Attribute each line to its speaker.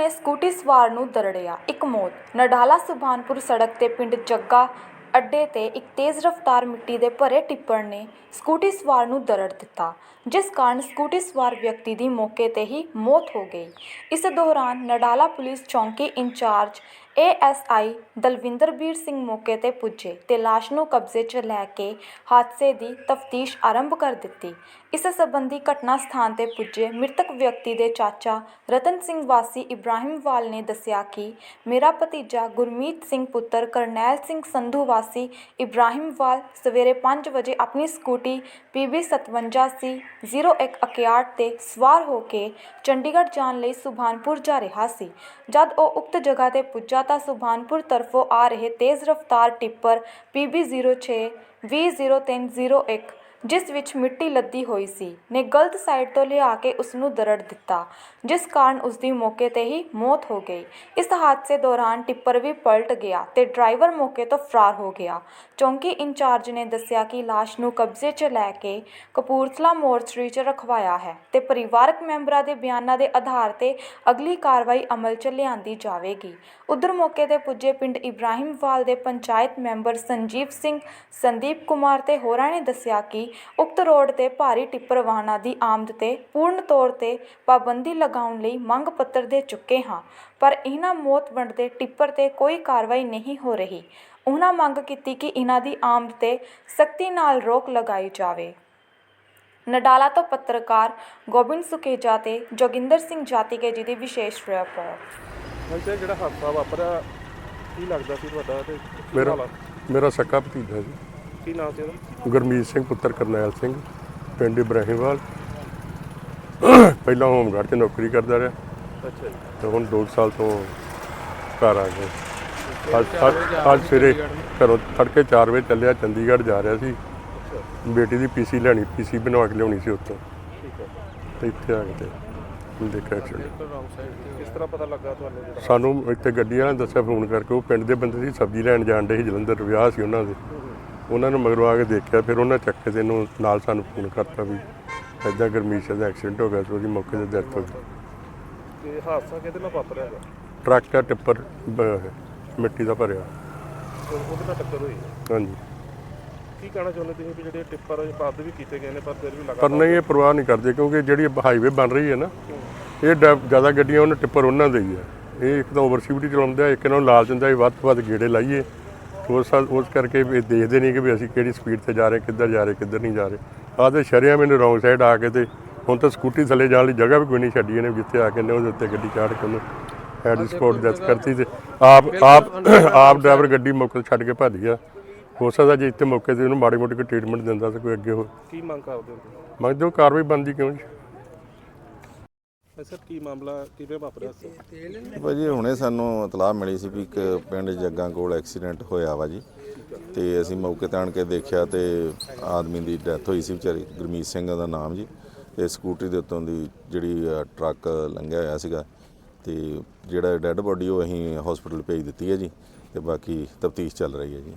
Speaker 1: ਨੇ ਸਕੂਟੀ ਸਵਾਰ ਨੂੰ ਦਰੜਿਆ। ਇੱਕ ਮੌਤ। ਨਡਾਲਾ ਸੁਭਾਨਪੁਰ ਸੜਕ ਤੇ ਪਿੰਡ ਜੱਗਾ ਅੱਡੇ ਤੇ ਇੱਕ ਤੇਜ਼ ਰਫ਼ਤਾਰ ਮਿੱਟੀ ਦੇ ਭਰੇ ਟਿੱਪਰ ਨੇ ਸਕੂਟੀ ਸਵਾਰ ਨੂੰ ਦਰੜ ਦਿੱਤਾ, ਜਿਸ ਕਾਰਨ ਸਕੂਟੀ ਸਵਾਰ ਵਿਅਕਤੀ ਦੀ ਮੌਕੇ ਤੇ ਹੀ ਮੌਤ ਹੋ ਗਈ। ਇਸ ਦੌਰਾਨ ਨਡਾਲਾ ਪੁਲਿਸ ਚੌਂਕੀ in charge ASI Dalvinderbir Singh ਮੌਕੇ ਤੇ ਪੁੱਜੇ ਤੇ ਲਾਸ਼ ਨੂੰ ਕਬਜ਼ੇ 'ਚ ਲੈ ਕੇ ਹਾਦਸੇ ਦੀ ਤਫਤੀਸ਼ ਆਰੰਭ ਕਰ ਦਿੱਤੀ। ਇਸ ਸਬੰਧੀ ਘਟਨਾ ਸਥਾਨ ਤੇ ਪੁੱਜੇ ਮ੍ਰਿਤਕ ਵਿਅਕਤੀ ਦੇ ਚਾਚਾ ਰਤਨ ਸਿੰਘ ਵਾਸੀ ਇਬਰਾਹਿਮਵਾਲ ਨੇ ਦੱਸਿਆ ਕਿ ਮੇਰਾ ਭਤੀਜਾ ਗੁਰਮੀਤ ਸਿੰਘ ਪੁੱਤਰ ਕਰਨੈਲ ਸਿੰਘ ਸੰਧੂ ਵਾਸੀ ਇਬਰਾਹਿਮਵਾਲ ਸਵੇਰੇ 5 ਵਜੇ ਆਪਣੀ ਸਕੂਟੀ PB 57 ਸੀ 0161 ਤੇ ਸਵਾਰ ਹੋ ਕੇ ਚੰਡੀਗੜ੍ਹ ਜਾਣ ਲਈ ਸੁਭਾਨਪੁਰ ਜਾ ਰਿਹਾ ਸੀ। ਜਦ ਉਹ ਉਕਤ ਜਗ੍ਹਾ ਤੇ ਪੁੱਜਾ ਤਾਂ ਸੁਭਾਨਪੁਰ ਤਰਫੋਂ ਆ ਰਹੇ ਤੇਜ਼ ਰਫ਼ਤਾਰ ਟਿੱਪਰ PB 06 20301 ਜਿਸ ਵਿੱਚ ਮਿੱਟੀ ਲੱਦੀ ਹੋਈ ਸੀ, ਨੇ ਗਲਤ ਸਾਈਡ ਤੋਂ ਲਿਆ ਕੇ ਉਸ ਨੂੰ ਦਰੜ ਦਿੱਤਾ, ਜਿਸ ਕਾਰਨ ਉਸ ਦੀ ਮੌਕੇ ਤੇ ਹੀ ਮੌਤ ਹੋ ਗਈ। ਇਸ ਹਾਦਸੇ ਦੌਰਾਨ ਟਿੱਪਰ ਵੀ ਪਲਟ ਗਿਆ ਤੇ ਡਰਾਈਵਰ ਮੌਕੇ ਤੋਂ ਫਰਾਰ ਹੋ ਗਿਆ। ਚੌਂਕੀ ਇੰਚਾਰਜ ਨੇ ਦੱਸਿਆ ਕਿ ਲਾਸ਼ ਨੂੰ ਕਬਜ਼ੇ 'ਚ ਲੈ ਕੇ ਕਪੂਰਥਲਾ ਮੋਰਚਰੀ 'ਚ ਰਖਵਾਇਆ ਹੈ ਤੇ ਪਰਿਵਾਰਕ ਮੈਂਬਰਾਂ ਦੇ ਬਿਆਨਾਂ ਦੇ ਆਧਾਰ ਤੇ ਅਗਲੀ ਕਾਰਵਾਈ ਅਮਲ 'ਚ ਲਿਆਂਦੀ ਜਾਵੇਗੀ। ਉਧਰ ਮੌਕੇ ਤੇ ਪੁੱਜੇ ਪਿੰਡ ਇਬਰਾਹਿਮਵਾਲ ਦੇ ਪੰਚਾਇਤ ਮੈਂਬਰ ਸੰਜੀਵ ਸਿੰਘ, ਸੰਦੀਪ ਕੁਮਾਰ ਤੇ ਹੋਰਾਂ ਨੇ ਦੱਸਿਆ ਕਿ ਉਕਤ ਰੋਡ ਤੇ ਭਾਰੀ ਟਿੱਪਰ ਵਾਹਨਾਂ ਦੀ ਆਮਦ ਤੇ ਪੂਰਨ ਤੌਰ ਤੇ ਪਾਬੰਦੀ ਲਗਾਉਣ ਲਈ ਮੰਗ ਪੱਤਰ ਦੇ ਚੁੱਕੇ ਹਾਂ ਪਰ ਇਹਨਾਂ ਮੌਤ ਵੰਡਦੇ ਟਿੱਪਰ ਤੇ ਕੋਈ ਕਾਰਵਾਈ ਨਹੀਂ ਹੋ ਰਹੀ। ਉਹਨਾਂ ਮੰਗ ਕੀਤੀ ਕਿ ਇਹਨਾਂ ਦੀ ਆਮਦ ਤੇ ਸਖਤੀ ਨਾਲ ਰੋਕ ਲਗਾਈ ਜਾਵੇ। ਨਡਾਲਾ ਤੋਂ ਪੱਤਰਕਾਰ ਗੋਬਿੰਦ ਸੁਕੇਜਾ ਤੇ ਜੋਗਿੰਦਰ ਸਿੰਘ ਜਾਤੀਕੇ ਜੀ ਦੀ ਵਿਸ਼ੇਸ਼ ਰਿਪੋਰਟ।
Speaker 2: ਵੈਸੇ ਜਿਹੜਾ ਹਾਦਸਾ ਵਾਪਰਿਆ ਕੀ ਲੱਗਦਾ ਸੀ ਤੁਹਾਡਾ ਤੇ ਕੀ
Speaker 3: ਮੇਰਾ
Speaker 2: ਹਾਲਾਤ?
Speaker 3: ਮੇਰਾ ਸਕਾ ਭਤੀਜਾ ਜੀ।
Speaker 2: ਕੀ ਨਾਮ ਸੀ ਉਹਦਾ?
Speaker 3: ਗੁਰਮੀਤ ਸਿੰਘ ਪੁੱਤਰ ਕਰਨੈਲ ਸਿੰਘ ਪਿੰਡ ਇਬਰਾਹਿਮਵਾਲ। ਪਹਿਲਾਂ ਹੋਮਗਾਰਡ 'ਚ ਨੌਕਰੀ ਕਰਦਾ ਰਿਹਾ।
Speaker 2: ਅੱਛਾ ਜੀ।
Speaker 3: ਤੇ ਹੁਣ 2 ਸਾਲ ਤੋਂ ਘਰ ਆ ਗਿਆ। ਅੱਜ ਅੱਜ- ਅੱਜ ਸਵੇਰੇ ਘਰੋਂ ਤੜਕੇ 4 ਵਜੇ ਚੱਲਿਆ ਚੰਡੀਗੜ੍ਹ ਜਾ ਰਿਹਾ ਸੀ। ਬੇਟੀ ਦੀ ਪੀਸੀ ਲੈਣੀ ਪੀਸੀ ਬਣਵਾ ਕੇ ਲਿਆਉਣੀ ਸੀ ਉੱਥੋਂ।
Speaker 2: ਠੀਕ ਹੈ।
Speaker 3: ਤੇ ਇੱਥੇ ਆ ਕੇ ਤੇ ਦੇਖਿਆ ਐਕਸੀਡੈਂਟ
Speaker 2: ਕਿਸ ਤਰ੍ਹਾਂ ਪਤਾ ਲੱਗਾ ਤੁਹਾਨੂੰ ਜਿਹੜਾ
Speaker 3: ਸਾਨੂੰ ਇੱਥੇ ਗੱਡੀ ਵਾਲਿਆਂ ਨੇ ਦੱਸਿਆ ਫੋਨ ਕਰਕੇ ਉਹ ਪਿੰਡ ਦੇ ਬੰਦੇ ਸੀ ਸਬਜ਼ੀ ਲੈਣ ਜਾਣ ਦੇ ਸੀ ਜਲੰਧਰ ਵਿਆਹ ਸੀ ਉਹਨਾਂ ਦੇ। ਉਹਨਾਂ ਨੂੰ ਮਗਰੋਂ ਆ ਕੇ ਦੇਖਿਆ ਫਿਰ ਉਹਨਾਂ ਚੱਕ ਕੇ ਤੇ ਇਹਨੂੰ ਨਾਲ ਸਾਨੂੰ ਫੋਨ ਕਰਤਾ ਵੀ ਐਦਾਂ ਗਰਮੀਸ਼ ਦਾ ਐਕਸੀਡੈਂਟ ਹੋ ਗਿਆ ਤੇ ਉਹਦੀ ਮੌਕੇ ਤੇ ਡੈਥ ਹੋ ਗਈ।
Speaker 2: ਤੇ ਹਾਦਸਾ ਕਿਹਦੇ ਨਾਲ ਵਾਪਰਿਆ ਹੈਗਾ?
Speaker 3: ਟਰੱਕ ਦਾ ਟਿੱਪਰ ਬ- ਮਿੱਟੀ ਦਾ ਭਰਿਆ।
Speaker 2: ਤੇ ਉਹਦੇ ਨਾਲ ਟੱਕਰ ਹੋਈ?
Speaker 3: ਹਾਂਜੀ।
Speaker 2: ਕੀ ਕਹਿਣਾ ਚਾਹੁੰਦੇ ਤੁਸੀਂ ਵੀ ਜਿਹੜੇ ਟਿੱਪਰ ਬੰਦ ਵੀ ਕੀਤੇ ਗਏ ਨੇ ਪਰ ਫਿਰ ਵੀ
Speaker 3: ਪਰ
Speaker 2: ਲਗਾਤਾਰ
Speaker 3: ਨਹੀਂ ਇਹ ਪਰਵਾਹ ਨਹੀਂ ਕਰਦੇ ਕਿਉਂਕਿ ਜਿਹੜੀ ਹਾਈਵੇ ਬਣ ਰਹੀ ਹੈ ਨਾ ਇਹ ਡ- ਜ਼ਿਆਦਾ ਗੱਡੀਆਂ ਉਹਨਾਂ ਟਿੱਪਰ ਉਹਨਾਂ ਦੇ ਹੀ ਆ। ਇਹ ਇੱਕ ਤਾਂ ਓਵਰਸੀਟੀ ਚਲਾਉਂਦੇ ਆ ਇੱਕ ਇਹਨਾਂ ਨੂੰ ਲਾਲਚ ਹੁੰਦਾ ਵੀ ਵੱਧ ਤੋਂ ਵੱਧ ਗੇੜੇ ਲਾਈਏ। ਉਸ ਸਾਲ ਉਸ ਕਰਕੇ ਵੀ ਇਹ ਦੇਖਦੇ ਨਹੀਂ ਕਿ ਵੀ ਅਸੀਂ ਕਿਹੜੀ ਸਪੀਡ ਤੇ ਜਾ ਰਹੇ ਕਿੱਧਰ ਜਾ ਰਹੇ ਕਿੱਧਰ ਨਹੀਂ ਜਾ ਰਹੇ। ਆਹ ਤੇ ਸ਼ਰਿਆ ਮੈਨੂੰ ਰੌਂਗ ਸਾਈਡ ਆ ਕੇ ਤੇ ਹੁਣ ਤਾਂ ਸਕੂਟੀ ਥੱਲੇ ਜਾਣ ਲਈ ਜਗ੍ਹਾ ਵੀ ਕੋਈ ਨਹੀਂ ਛੱਡੀ ਇਹਨੇ ਜਿੱਥੇ ਆ ਕੇ ਨੇ ਉਹਦੇ ਉੱਤੇ ਗੱਡੀ ਚਾੜ ਕੇ ਉਹਨੂੰ ਹੈਡ ਸਪੋਰਟ ਡੈਥ ਕਰਤੀ ਤੇ ਆਪ ਆਪ ਆਪ ਡਰਾਈਵਰ ਗੱਡੀ ਮੌਕੇ ਛੱਡ ਕੇ ਭੱਜ ਗਿਆ। ਹੋ ਸਕਦਾ ਜੇ ਇੱਥੇ ਮੌਕੇ ਤੇ ਉਹਨੂੰ ਮਾੜੀ ਮੋਟੀ ਕੋਈ ਟ੍ਰੀਟਮੈਂਟ ਦਿੰਦਾ ਤਾਂ ਕੋਈ ਅੱਗੇ ਹੋ
Speaker 2: ਕੀ ਮੰਗ ਕਰਦੇ ਹੋ ਤੁਸੀਂ?
Speaker 3: ਮੈਂ ਜੋ ਕਾਰਵਾਈ ਬੰਦੀ ਕਿਉਂ ਜੀ?
Speaker 2: ਸਰ ਕੀ ਮਾਮਲਾ ਕਿਵੇਂ ਵਾਪਰਿਆ ਸੀ?
Speaker 4: ਭਾਜੀ ਹੁਣੇ ਸਾਨੂੰ ਇਤਲਾਹ ਮਿਲੀ ਸੀ ਵੀ ਇੱਕ ਪਿੰਡ ਜੱਗਾਂ ਕੋਲ ਐਕਸੀਡੈਂਟ ਹੋਇਆ ਵਾ ਜੀ। ਤੇ ਅਸੀਂ ਮੌਕੇ ਤੇ ਆਣ ਕੇ ਦੇਖਿਆ ਤੇ ਆਦਮੀ ਦੀ ਡੈਥ ਹੋਈ ਸੀ ਵਿਚਾਰੀ ਗੁਰਮੀਤ ਸਿੰਘ ਦਾ ਨਾਮ ਜੀ। ਤੇ ਸਕੂਟਰੀ ਦੇ ਉੱਤੋਂ ਦੀ ਜਿਹੜੀ ਅ, ਟਰੱਕ ਲੰਘਿਆ ਹੋਇਆ ਸੀਗਾ। ਤੇ ਜਿਹੜਾ ਡੈੱਡ ਬੋਡੀ ਉਹ ਅਸੀਂ ਹਸਪੀਟਲ ਭੇਜ ਦਿੱਤੀ ਹੈ ਜੀ। ਤੇ ਬਾਕੀ ਤਫਤੀਸ਼ ਚੱਲ ਰਹੀ ਹੈ ਜੀ।